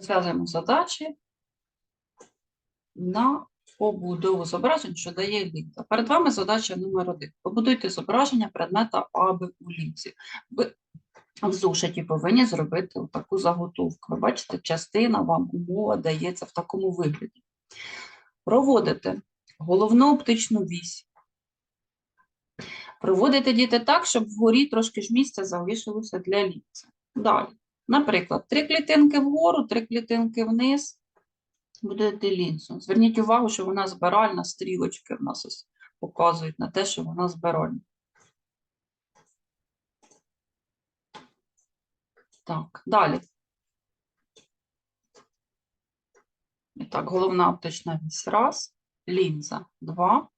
Розв'язуємо задачі на побудову зображень, що дає лінза. Перед вами задача номер один. Побудуйте зображення предмета АБ у. Ви в зошиті повинні зробити таку заготовку. Ви бачите, частина вам умова дається в такому вигляді. Проводите головну оптичну вісь. Проводите діти так, щоб вгорі трошки ж місця залишилося для лінзи. Далі. Наприклад, три клітинки вгору, три клітинки вниз. Будете лінзу. Зверніть увагу, що вона збиральна, стрілочки в нас ось показують на те, що вона збиральна. Так, далі. І так, головна оптична вісь. Раз, лінза, два.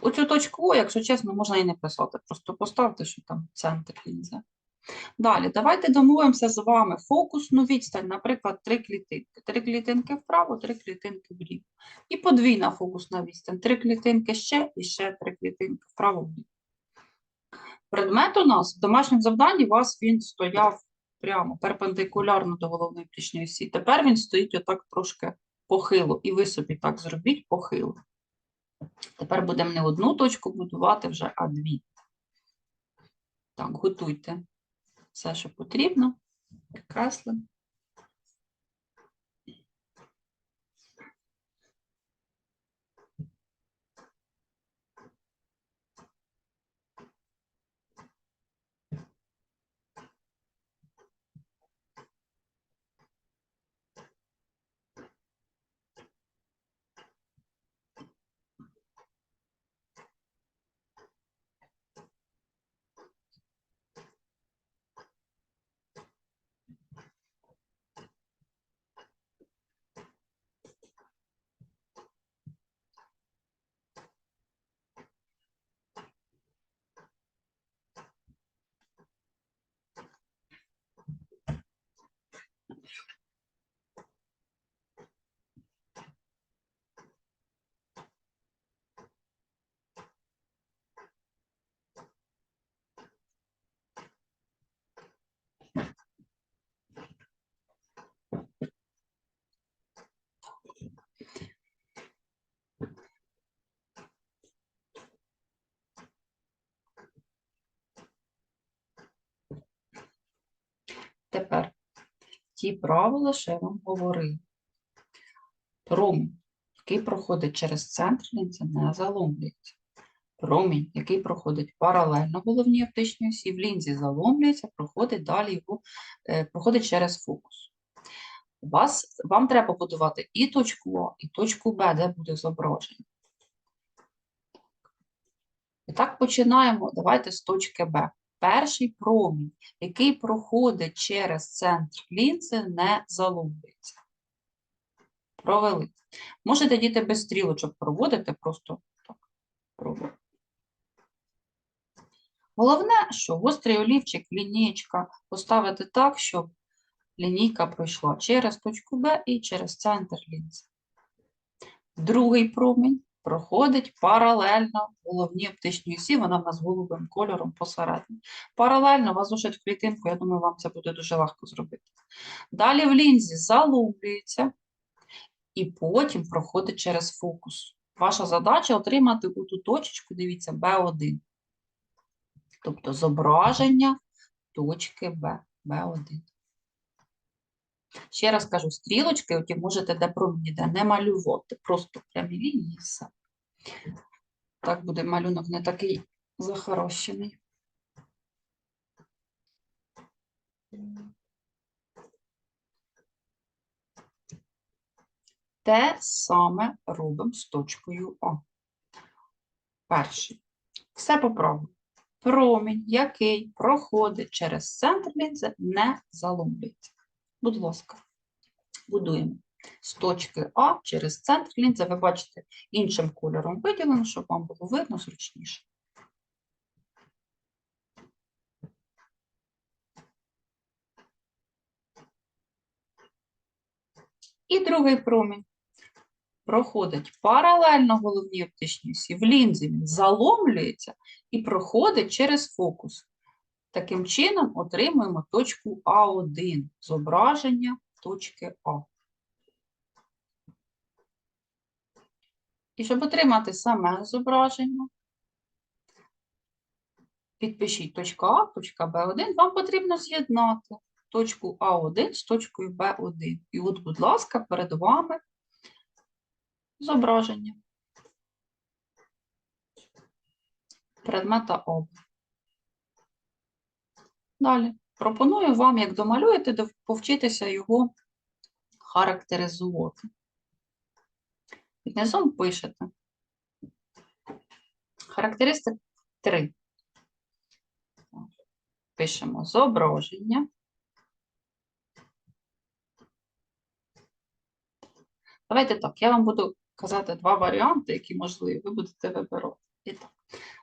Оцю точку, якщо чесно, можна і не писати. Просто поставте, що там центр лінзи. Далі, давайте домовимося з вами фокусну відстань, наприклад, три клітинки. Три клітинки вправо, три клітинки вліво. І подвійна фокусна відстань. Три клітинки ще і ще три клітинки вправо вліво. Предмет у нас в домашньому завданні у вас він стояв прямо перпендикулярно до головної плічної осі. Тепер він стоїть отак трошки похило. І ви собі так зробіть похило. Тепер будемо не одну точку будувати вже, а дві. Так, готуйте все, що потрібно. Креслимо. Тепер ті правила, що я вам говорив. Промінь, який проходить через центр лінзи, не заломлюється. Промінь, який проходить паралельно головній оптичній осі, в лінзі заломлюється, проходить далі е, проходить через фокус. Вас, вам треба побудувати і точку А, і точку Б, де буде зображення. І так починаємо. Давайте з точки Б. Перший промінь, який проходить через центр лінзи, не заломлюється. Провели. Можете діти без стрілочок проводити, просто так проводити. Головне, що гострий олівчик, лінієчка поставити так, щоб лінійка пройшла через точку Б і через центр лінзи. Другий промінь проходить паралельно головній оптичній осі, вона в нас голубим кольором посередині. Паралельно вас в клітинку, я думаю, вам це буде дуже легко зробити. Далі в лінзі залублюється і потім проходить через фокус. Ваша задача отримати у ту точечку, дивіться, B1. Тобто зображення точки Б, B1. Ще раз кажу, стрілочки, оті можете де промені, де не малювати, просто прямі лінії і все. Так буде малюнок не такий захарощений. Те саме робимо з точкою А. Перший. Все по. Промінь, який проходить через центр лінзи, не заломлюється. Будь ласка, будуємо з точки А через центр лінзи. Ви бачите, іншим кольором виділено, щоб вам було видно зручніше. І другий промінь проходить паралельно головній оптичній осі, в лінзі він заломлюється і проходить через фокус. Таким чином отримуємо точку А1 зображення точки А. І щоб отримати саме зображення, підпишіть точка А, точка Б1, вам потрібно з'єднати точку А1 з точкою Б1. І от, будь ласка, перед вами зображення предмета об. Далі. Пропоную вам, як домалюєте, повчитися його характеризувати. Під низом пишете. Характеристик 3. Пишемо зображення. Давайте так, я вам буду казати два варіанти, які можливі, ви будете вибирати. І так.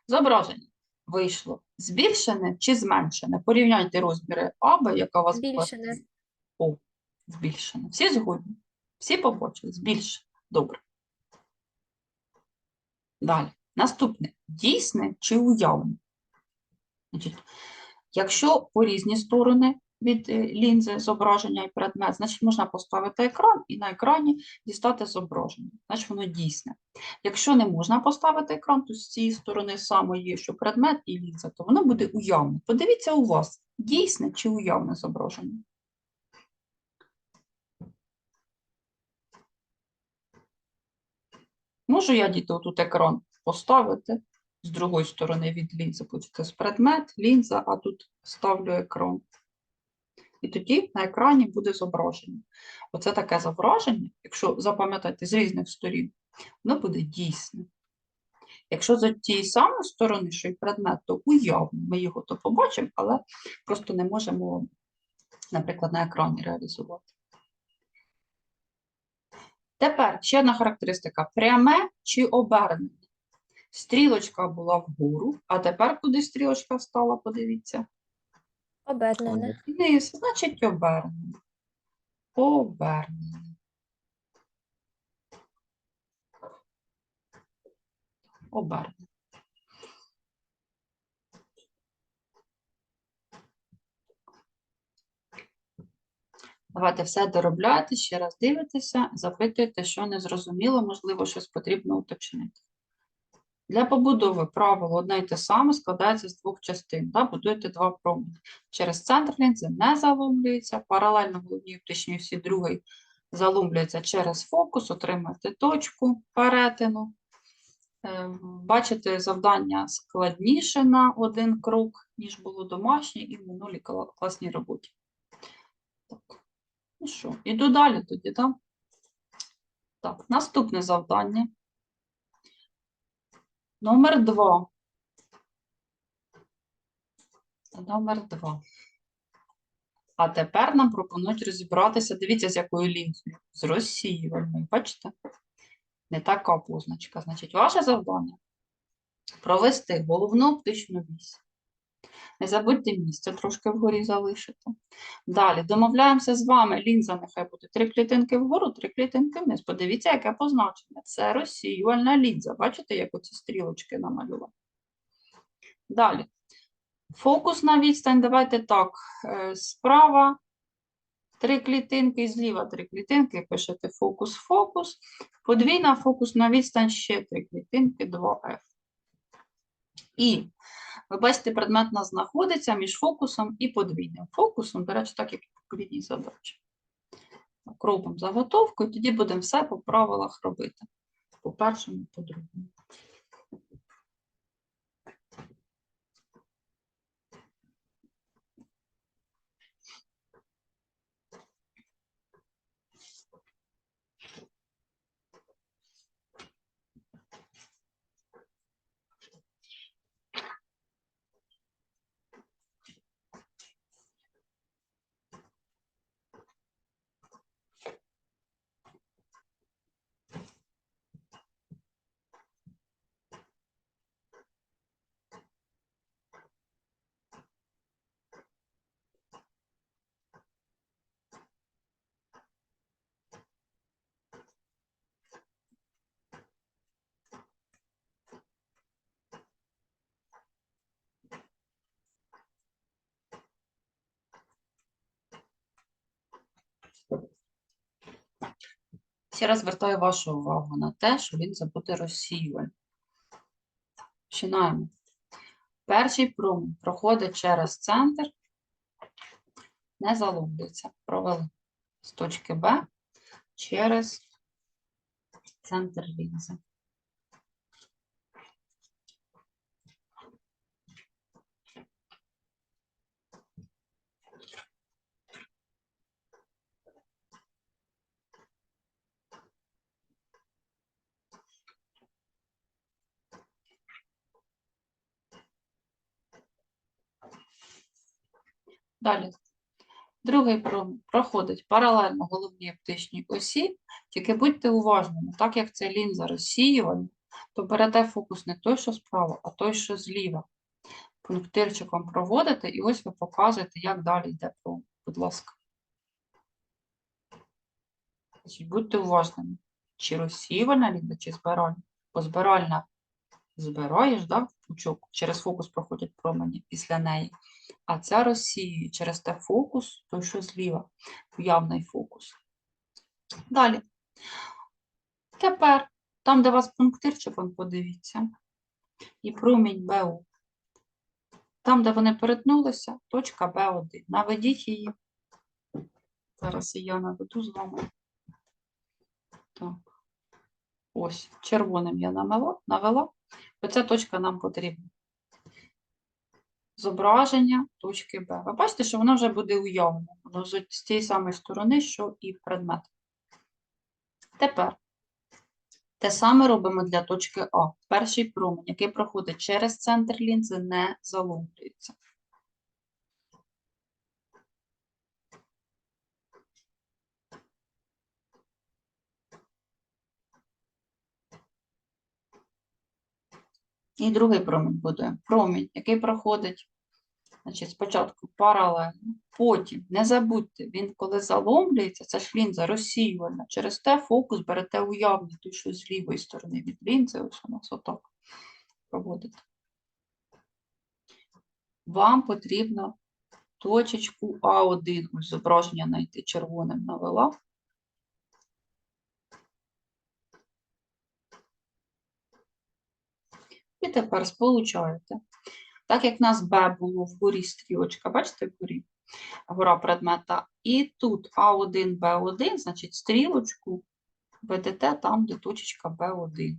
Зображення вийшло збільшене чи зменшене? Порівняйте розміри АБ, яка у вас була. Збільшене. О, збільшене. Всі згодні? Всі побачили? Збільшене. Добре. Далі. Наступне. Дійсне чи уявне? Значить, якщо по різні сторони від е, лінзи зображення і предмет, значить можна поставити екран і на екрані дістати зображення. Значить воно дійсне. Якщо не можна поставити екран, то з цієї сторони саме є, що предмет і лінза, то воно буде уявне. Подивіться у вас, дійсне чи уявне зображення. Можу я, діти, тут екран поставити з другої сторони від лінзи, з предмет, лінза, а тут ставлю екран. І тоді на екрані буде зображення. Оце таке зображення, якщо запам'ятати з різних сторін, воно буде дійсне. Якщо з тієї самої сторони, що й предмет, то уявно, ми його то побачимо, але просто не можемо, наприклад, на екрані реалізувати. Тепер ще одна характеристика: пряме чи обернене. Стрілочка була вгору, а тепер куди стрілочка стала, подивіться. Обернене. Вниз, значить обернене. Обернене. Обернене. Давайте все доробляйте, ще раз дивитеся, запитуйте, що не зрозуміло, можливо, щось потрібно уточнити. Для побудови правило одне й те саме складається з двох частин. Да? Будуєте два промені. Через центр лінзи не заломлюється, паралельно головній оптичній осі другий заломлюється через фокус, отримаєте точку перетину. Е, Бачите, завдання складніше на один крок, ніж було домашнє і в минулій класній роботі. Так. Ну що, іду далі тоді, так? Так, наступне завдання. Номер два. Номер два. А тепер нам пропонують розібратися. Дивіться, з якою лінзою. З розсіювальною. Бачите? Не така позначка. Значить, ваше завдання провести головну оптичну вісь. Не забудьте місце трошки вгорі залишити. Далі домовляємося з вами. Лінза нехай буде три клітинки вгору, три клітинки вниз. Подивіться, яке позначення. Це розсіювальна лінза. Бачите, як оці стрілочки намалювали? Далі. Фокусна відстань. Давайте так. е, Справа три клітинки, зліва три клітинки. Пишете фокус-фокус. Подвійна фокусна відстань ще три клітинки, 2F. І ви бачите, предмет у нас знаходиться між фокусом і подвійним фокусом, до речі, так як і попередній задачі. Так, робимо заготовку, і тоді будемо все по правилах робити. По першому, по другому. Ще раз звертаю вашу увагу на те, що він забуде розсіювання. Починаємо. Перший пром проходить через центр, не заломлюється. Провели з точки Б через центр лінзи. Далі. Другий проходить паралельно головній оптичній осі, тільки будьте уважними, так як це лінза розсіювальна, то берете фокус не той, що справа, а той, що зліва. Пунктирчиком проводите, і ось ви показуєте, як далі йде промінь. Будь ласка. Будьте уважними, чи розсіювальна лінза, чи збиральна. Бо збиральна збираєш, да, пучок, через фокус проходять промені після неї. А ця розсіює через те фокус, той, що зліва, уявний фокус. Далі. Тепер, там, де у вас пунктирчик, вон подивіться, і промінь БУ. Там, де вони перетнулися, точка Б1. Наведіть її. Зараз я наведу з вами. Так. Ось, червоним я намела, навела. Оця точка нам потрібна зображення точки Б. Ви бачите, що воно вже буде уявлено. Воно з тієї самої сторони, що і предмет. Тепер те саме робимо для точки А. Перший промінь, який проходить через центр лінзи, не заломлюється. І другий промінь будуємо. Промінь, який проходить значить, спочатку паралельно, потім, не забудьте, він коли заломлюється, це ж лінза розсіювальна. Через те фокус берете уявний, той, що з лівої сторони від лінзи, ось у нас отак проводите. Вам потрібно точечку А1, ось зображення знайти червоним навела. І тепер сполучаєте. Так як в нас Б було вгорі стрілочка, бачите, вгорі гора предмета, і тут А1, Б1, значить стрілочку ведете там, де точечка Б1.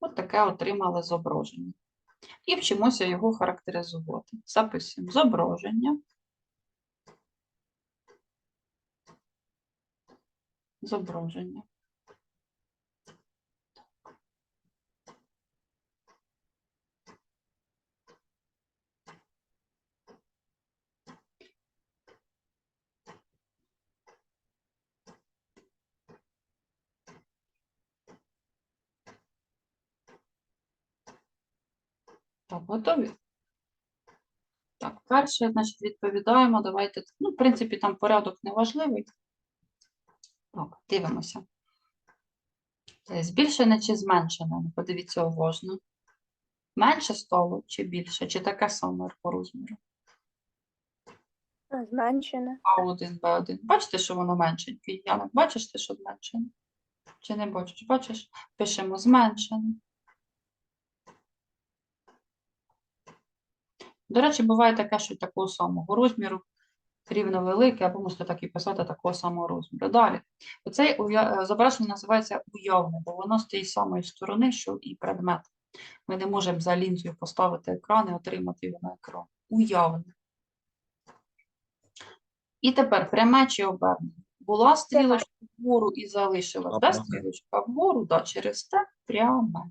От таке отримали зображення. І вчимося його характеризувати. Записуємо зображення. Зображення. Так, готові? Так, перше, значить, відповідаємо. Давайте. Ну, в принципі, там порядок не важливий. Так, дивимося. Е, Збільшене чи зменшене? Ну, Подивіться уважно. Менше стало чи більше, чи таке саме по розміру? Зменшене. А1, Б1. Бачите, що воно меншеньке? Яна, бачиш ти, що зменшене? Чи не бачиш? Бачиш? Пишемо зменшене. До речі, буває таке, що такого самого розміру, рівно велике, або можете так і писати такого самого розміру. Далі. Оце е, зображення називається уявне, бо воно з тієї самої сторони, що і предмет. Ми не можемо за лінзою поставити екран і отримати його на екран. Уявне. І тепер пряме чи обернене. Була стрілочка вгору і залишилась. Да, стрілочка вгору, да, через те пряме.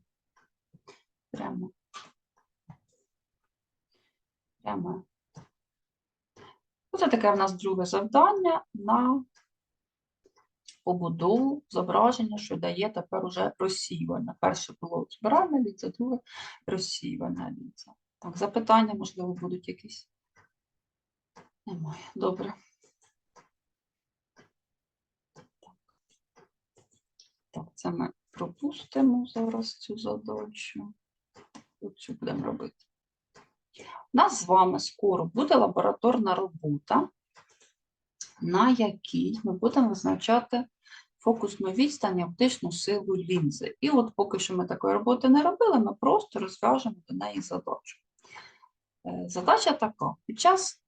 Пряме. Пряме. Оце таке в нас друге завдання на побудову зображення, що дає тепер уже розсіювальна. Перше було збиральна лінза, друге розсіювальна лінза. Так, запитання, можливо, будуть якісь? Немає. Добре. Так, це ми пропустимо зараз цю задачу. Цю будемо робити. У нас з вами скоро буде лабораторна робота, на якій ми будемо визначати фокусну відстань і оптичну силу лінзи. І от поки що ми такої роботи не робили, ми просто розв'яжемо до неї задачу. Е, Задача така. Під час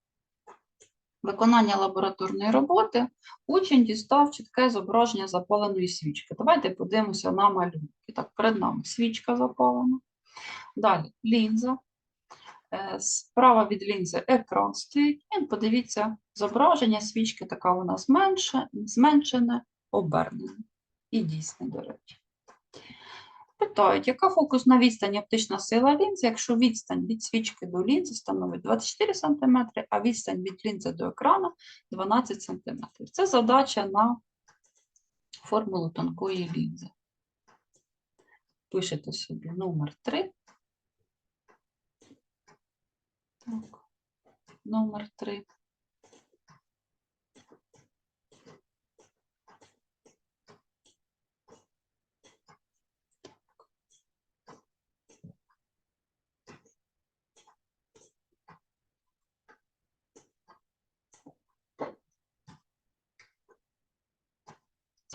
виконання лабораторної роботи учень дістав чітке зображення запаленої свічки. Давайте подивимося на малюнки. Так, перед нами свічка запалена. Далі лінза. Е, Справа від лінзи екран стоїть. І подивіться, зображення свічки така вона зменше, зменшене, обернене. І дійсне, до речі. Питають, яка фокусна відстань оптична сила лінзи, якщо відстань від свічки до лінзи становить 24 см, а відстань від лінзи до екрану 12 см. Це задача на формулу тонкої лінзи. Пишете собі номер 3. Номер 3.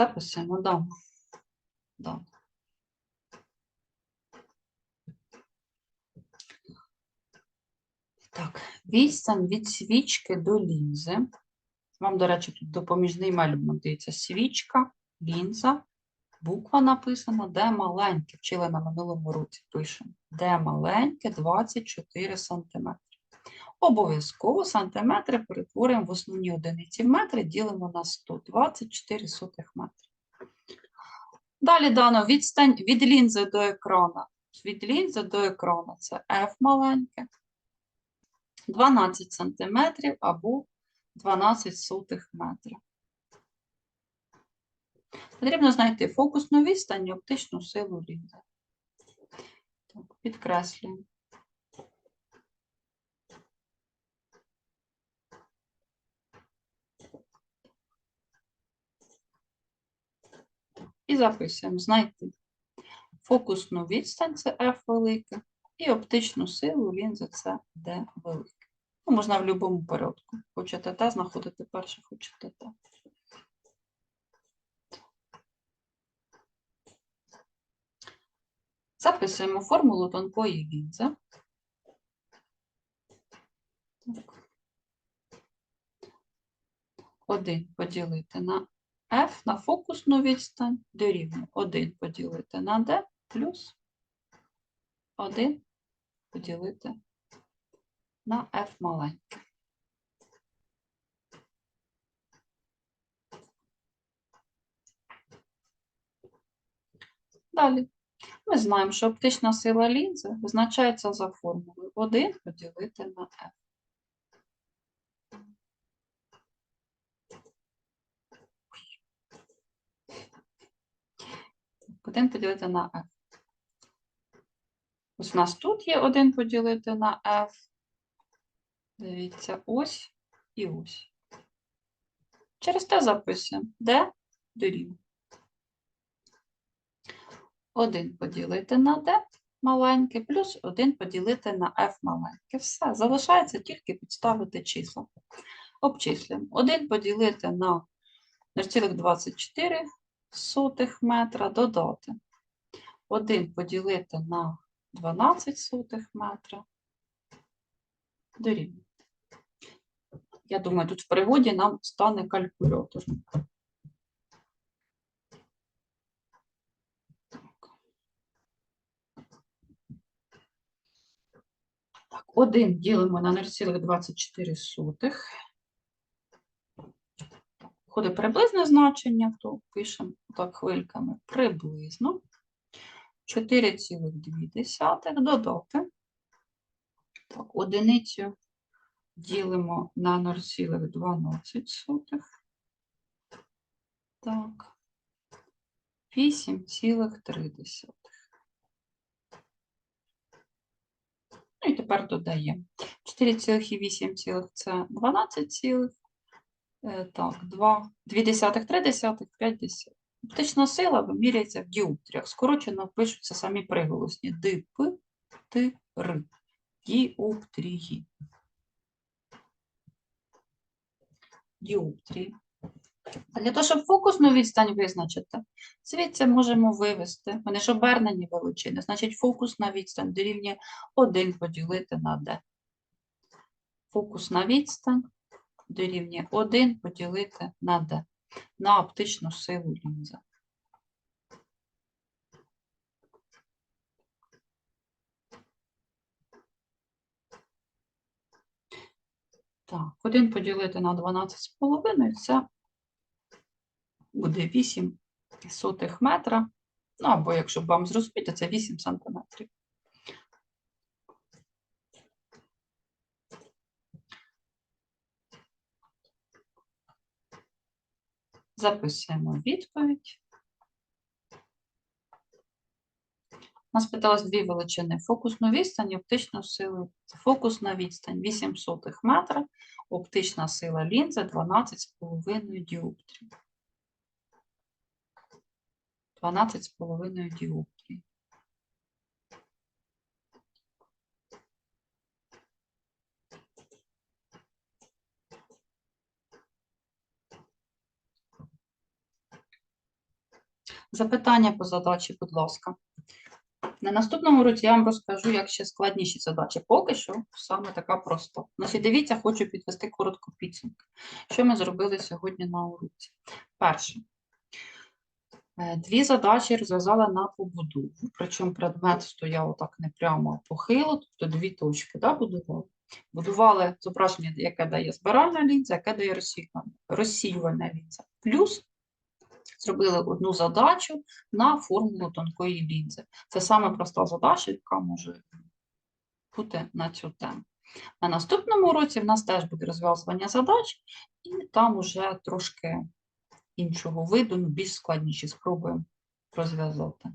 Записуємо дам. Дам. Так, відстань від свічки до лінзи. Вам, до речі, тут допоміжний малюнок. Дивіться, свічка, лінза, буква написана, де маленьке. Вчили на минулому році пишемо. Де маленьке 24 см. Обов'язково сантиметри перетворюємо в основні одиниці в метри, ділимо на 100, 24 сотих метри. Далі дано відстань від лінзи до екрана. Від лінзи до екрана це F маленьке. 12 сантиметрів або 12 сотих метра. Потрібно знайти фокусну відстань і оптичну силу лінзи. Так, підкреслюємо. І записуємо знайти фокусну відстань це F велике, і оптичну силу лінзи це D велике. Ну, можна в будь-якому порядку. Хочете те, знаходити перше, хочете те. Записуємо формулу тонкої лінзи. 1 поділити на F на фокусну відстань дорівнює 1 поділити на D плюс 1 поділити на F маленьке. Далі. Ми знаємо, що оптична сила лінзи визначається за формулою 1 поділити на F. Один поділити на F. Ось у нас тут є 1 поділити на F. Дивіться, ось і ось. Через те записуємо, де дорівнює. 1 поділити на d маленьке, плюс 1 поділити на f маленьке. Все, залишається тільки підставити числа. Обчислюємо. 1 поділити на 0,24 метра додати. 1 поділити на 12 сотих метра дорівнює. Я думаю, тут в пригоді нам стане калькулятор. Так, 1 ділимо на 0,24. Входить приблизне значення, то пишемо так хвильками приблизно. 4,2 додати. Так, одиницю ділимо на 0,12. Так. 8,3. Ну і тепер додаємо. 4,8 це 12 цілих. Е, Так, 2, 2 десятих, 3 десятих, 5 десятих. Оптична сила виміряється в діоптріях. Скорочено пишуться самі приголосні. Дип, ти, ри. Діоптрії. Діоптрії. А для того, щоб фокусну відстань визначити, звідси можемо вивести. Вони ж обернені величини. Значить, фокусна відстань дорівнює 1 поділити на d. Фокусна відстань дорівнює 1 поділити на d. На оптичну силу лінзи. Так, 1 поділити на 12,5 це буде 8 сотих метра. Ну, або якщо вам зрозуміти, це 8 сантиметрів. Записуємо відповідь. Нас питалось дві величини: фокусну відстань і оптичну силу. Фокусна відстань 8 сотих метра, оптична сила лінзи 12,5 діоптрій. 12,5 діоптрій. Запитання по задачі, будь ласка. На наступному уроці я вам розкажу, як ще складніші задачі. Поки що саме така проста. Значить, дивіться, хочу підвести коротко підсумки. Що ми зробили сьогодні на уроці? Перше. Е, Дві задачі розв'язала на побудову, причому предмет стояв отак не прямо похило, тобто дві точки да, будували. Будували зображення, яке дає збиральна лінза, яке дає розсіювальна- лінза. Плюс зробили одну задачу на формулу тонкої лінзи. Це саме проста задача, яка може бути на цю тему. На наступному уроці в нас теж буде розв'язування задач, і там уже трошки іншого виду, ну, більш складніші спробуємо розв'язати.